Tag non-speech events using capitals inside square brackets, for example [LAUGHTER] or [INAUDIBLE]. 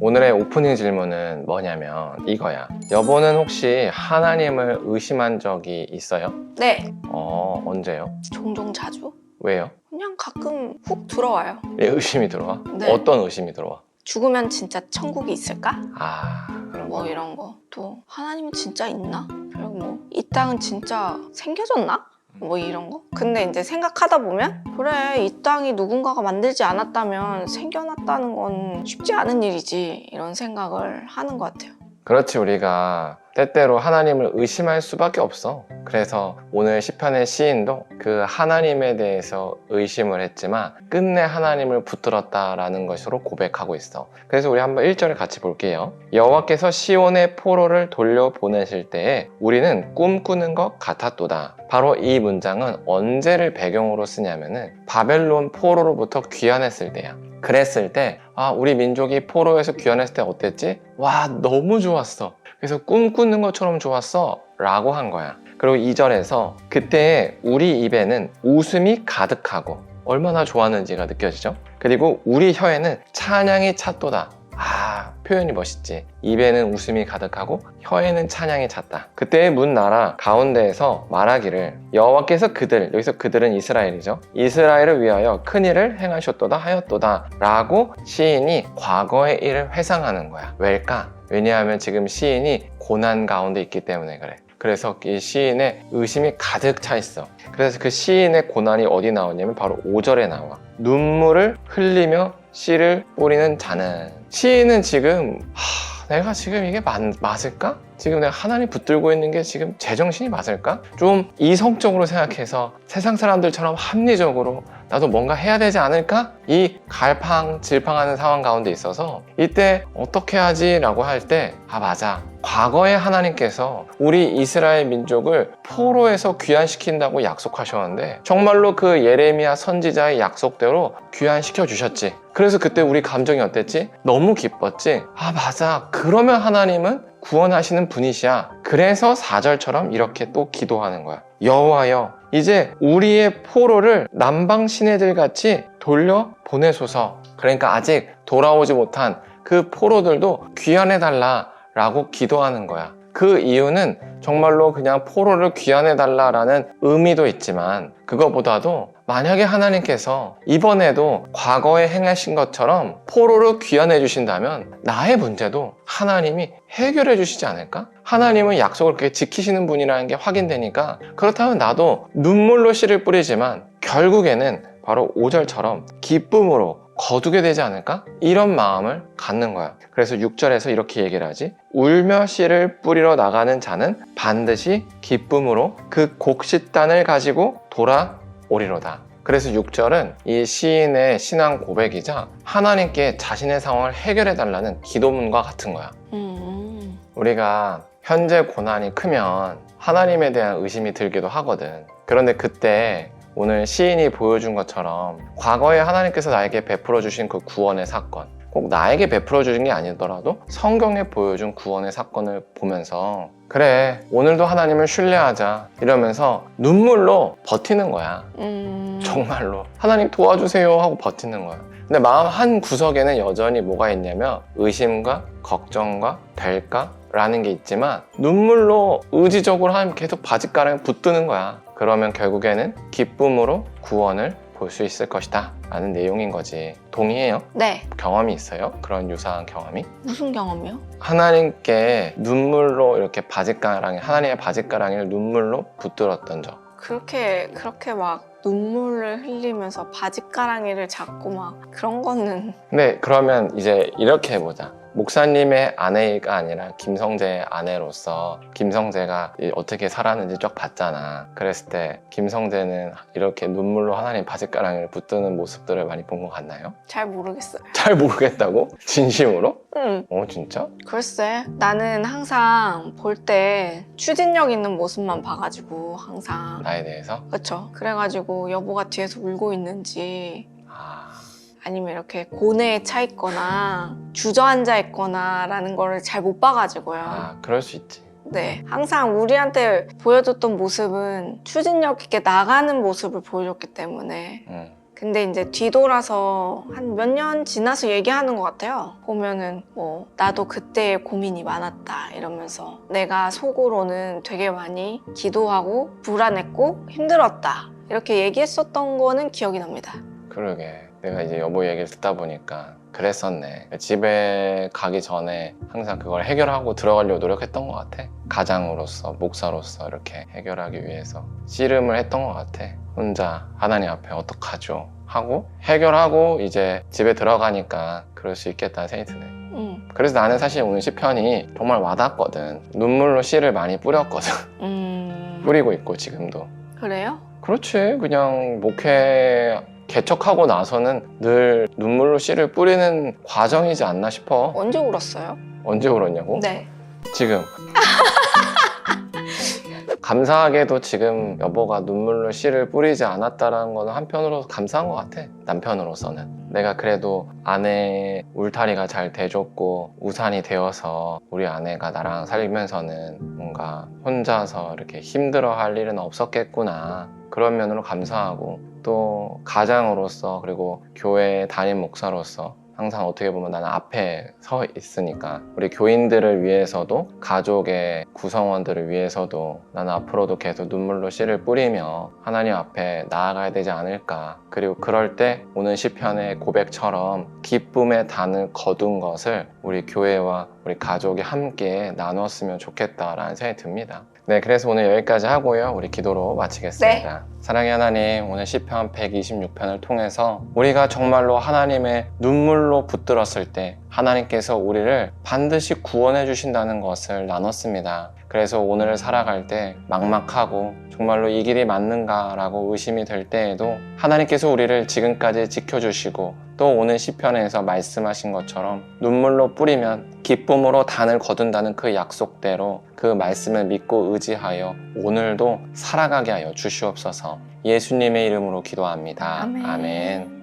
오늘의 오프닝 질문은 뭐냐면 이거야. 여보는 혹시 하나님을 의심한 적이 있어요? 네, 어, 언제요? 종종 자주. 왜요? 그냥 가끔 훅 들어와요. 왜 의심이 들어와? 네. 어떤 의심이 들어와? 죽으면 진짜 천국이 있을까? 아, 그런 뭐 거. 이런 거. 또 하나님은 진짜 있나? 그리고 뭐 이 땅은 진짜 생겨졌나? 뭐 이런 거. 근데 이제 생각하다 보면 그래 이 땅이 누군가가 만들지 않았다면 생겨났다는 건 쉽지 않은 일이지 이런 생각을 하는 것 같아요. 그렇지 우리가 때때로 하나님을 의심할 수밖에 없어. 그래서 오늘 시편의 시인도 그 하나님에 대해서 의심을 했지만 끝내 하나님을 붙들었다라는 것으로 고백하고 있어. 그래서 우리 한번 1절을 같이 볼게요. 여호와께서 시온의 포로를 돌려 보내실 때에 우리는 꿈꾸는 것 같았도다. 바로 이 문장은 언제를 배경으로 쓰냐면은 바벨론 포로로부터 귀환했을 때야. 그랬을 때, 아, 우리 민족이 포로에서 귀환했을 때 어땠지? 와, 너무 좋았어. 그래서 꿈꾸는 것처럼 좋았어. 라고 한 거야. 그리고 2절에서 그때 우리 입에는 웃음이 가득하고 얼마나 좋았는지가 느껴지죠? 그리고 우리 혀에는 찬양이 찼도다. 아, 표현이 멋있지. 입에는 웃음이 가득하고 혀에는 찬양이 찼다. 그때의 문 나라 가운데에서 말하기를 여호와께서 그들, 여기서 그들은 이스라엘이죠. 이스라엘을 위하여 큰 일을 행하셨도다 하였도다 라고 시인이 과거의 일을 회상하는 거야. 왜일까? 왜냐하면 지금 시인이 고난 가운데 있기 때문에 그래. 그래서 이 시인의 의심이 가득 차 있어. 그래서 그 시인의 고난이 어디 나오냐면 바로 5절에 나와. 눈물을 흘리며 씨를 뿌리는 자는 시인은 지금 하, 내가 지금 이게 맞, 맞을까? 지금 내가 하나님 붙들고 있는 게 지금 제정신이 맞을까? 좀 이성적으로 생각해서 세상 사람들처럼 합리적으로 나도 뭔가 해야 되지 않을까? 이 갈팡 질팡하는 상황 가운데 있어서 이때 어떻게 하지? 라고 할 때 아 맞아 과거에 하나님께서 우리 이스라엘 민족을 포로에서 귀환시킨다고 약속하셨는데 정말로 그 예레미야 선지자의 약속대로 귀환시켜 주셨지 그래서 그때 우리 감정이 어땠지? 너무 기뻤지? 아 맞아 그러면 하나님은 구원하시는 분이시야 그래서 4절처럼 이렇게 또 기도하는 거야 여호와여 이제 우리의 포로를 남방 시내들 같이 돌려 보내소서. 그러니까 아직 돌아오지 못한 그 포로들도 귀환해 달라 라고 기도하는 거야. 그 이유는 정말로 그냥 포로를 귀환해 달라라는 의미도 있지만 그거보다도 만약에 하나님께서 이번에도 과거에 행하신 것처럼 포로를 귀환해 주신다면 나의 문제도 하나님이 해결해 주시지 않을까? 하나님은 약속을 그렇게 지키시는 분이라는 게 확인되니까 그렇다면 나도 눈물로 씨를 뿌리지만 결국에는 바로 5절처럼 기쁨으로 거두게 되지 않을까? 이런 마음을 갖는 거야. 그래서 6절에서 이렇게 얘기를 하지. 울며 씨를 뿌리러 나가는 자는 반드시 기쁨으로 그 곡식단을 가지고 돌아오리로다. 그래서 6절은 이 시인의 신앙 고백이자 하나님께 자신의 상황을 해결해 달라는 기도문과 같은 거야. 음, 우리가 현재 고난이 크면 하나님에 대한 의심이 들기도 하거든. 그런데 그때 오늘 시인이 보여준 것처럼 과거에 하나님께서 나에게 베풀어 주신 그 구원의 사건, 꼭 나에게 베풀어 주신 게 아니더라도 성경에 보여준 구원의 사건을 보면서 그래, 오늘도 하나님을 신뢰하자 이러면서 눈물로 버티는 거야. 음, 정말로. 하나님 도와주세요 하고 버티는 거야. 근데 마음 한 구석에는 여전히 뭐가 있냐면 의심과 걱정과 될까? 라는 게 있지만 눈물로 의지적으로 하나님 계속 바짓가랑에 붙드는 거야. 그러면 결국에는 기쁨으로 구원을 볼 수 있을 것이다. 라는 내용인 거지. 동의해요? 네. 경험이 있어요? 그런 유사한 경험이? 무슨 경험이요? 하나님께 눈물로 이렇게 바짓가랑이, 하나님의 바짓가랑이를 눈물로 붙들었던 적. 그렇게 그렇게 막 눈물을 흘리면서 바짓가랑이를 잡고 막 그런 거는 네, 그러면 이제 이렇게 해보자. 목사님의 아내가 아니라 김성재의 아내로서 김성재가 이 어떻게 살았는지 쭉 봤잖아. 그랬을 때 김성재는 이렇게 눈물로 하나님 바짓가랑이를 붙드는 모습들을 많이 본 것 같나요? 잘 모르겠어요. [LAUGHS] 잘 모르겠다고? 진심으로? 응. 어, 진짜? 글쎄, 나는 항상 볼 때 추진력 있는 모습만 봐가지고 항상 나에 대해서? 그렇죠. 그래가지고 여보가 뒤에서 울고 있는지 아, 아니면 이렇게 고뇌에 차 있거나 주저앉아 있거나 라는 거를 잘 못 봐가지고요. 아, 그럴 수 있지. 네, 항상 우리한테 보여줬던 모습은 추진력 있게 나가는 모습을 보여줬기 때문에 응. 근데 이제 뒤돌아서 한 몇 년 지나서 얘기하는 것 같아요. 보면은 뭐 나도 그때 고민이 많았다 이러면서 내가 속으로는 되게 많이 기도하고 불안했고 힘들었다 이렇게 얘기했었던 거는 기억이 납니다. 그러게 내가 이제 여보 얘기를 듣다 보니까 그랬었네. 집에 가기 전에 항상 그걸 해결하고 들어가려고 노력했던 것 같아. 가장으로서 목사로서 이렇게 해결하기 위해서 씨름을 했던 것 같아. 혼자 하나님 앞에 어떡하죠? 하고 해결하고 이제 집에 들어가니까 그럴 수 있겠다는 생각이 드네. 음, 그래서 나는 사실 오늘 시편이 정말 와닿거든. 눈물로 씨를 많이 뿌렸거든. 음. 뿌리고 있고 지금도. 그래요? 그렇지. 그냥 목회 개척하고 나서는 늘 눈물로 씨를 뿌리는 과정이지 않나 싶어. 언제 울었어요? 언제 울었냐고? 네. 지금. [LAUGHS] 감사하게도 지금 여보가 눈물로 씨를 뿌리지 않았다라는 거는 한편으로 감사한 것 같아. 남편으로서는. 내가 그래도 아내 울타리가 잘 돼줬고 우산이 되어서 우리 아내가 나랑 살면서는 뭔가 혼자서 이렇게 힘들어 할 일은 없었겠구나. 그런 면으로 감사하고 또 가장으로서 그리고 교회 담임 목사로서 항상 어떻게 보면 나는 앞에 서 있으니까 우리 교인들을 위해서도 가족의 구성원들을 위해서도 나는 앞으로도 계속 눈물로 씨를 뿌리며 하나님 앞에 나아가야 되지 않을까 그리고 그럴 때 오늘 시편의 고백처럼 기쁨의 단을 거둔 것을 우리 교회와 우리 가족이 함께 나눴으면 좋겠다라는 생각이 듭니다. 네, 그래서 오늘 여기까지 하고요. 우리 기도로 마치겠습니다. 사랑의 하나님, 오늘 시편 126편을 통해서 우리가 정말로 하나님의 눈물로 붙들었을 때 하나님께서 우리를 반드시 구원해 주신다는 것을 나눴습니다. 그래서 오늘을 살아갈 때 막막하고 정말로 이 길이 맞는가라고 의심이 될 때에도 하나님께서 우리를 지금까지 지켜주시고 또 오늘 시편에서 말씀하신 것처럼 눈물로 뿌리면 기쁨으로 단을 거둔다는 그 약속대로 그 말씀을 믿고 의지하여 오늘도 살아가게 하여 주시옵소서 예수님의 이름으로 기도합니다. 아멘.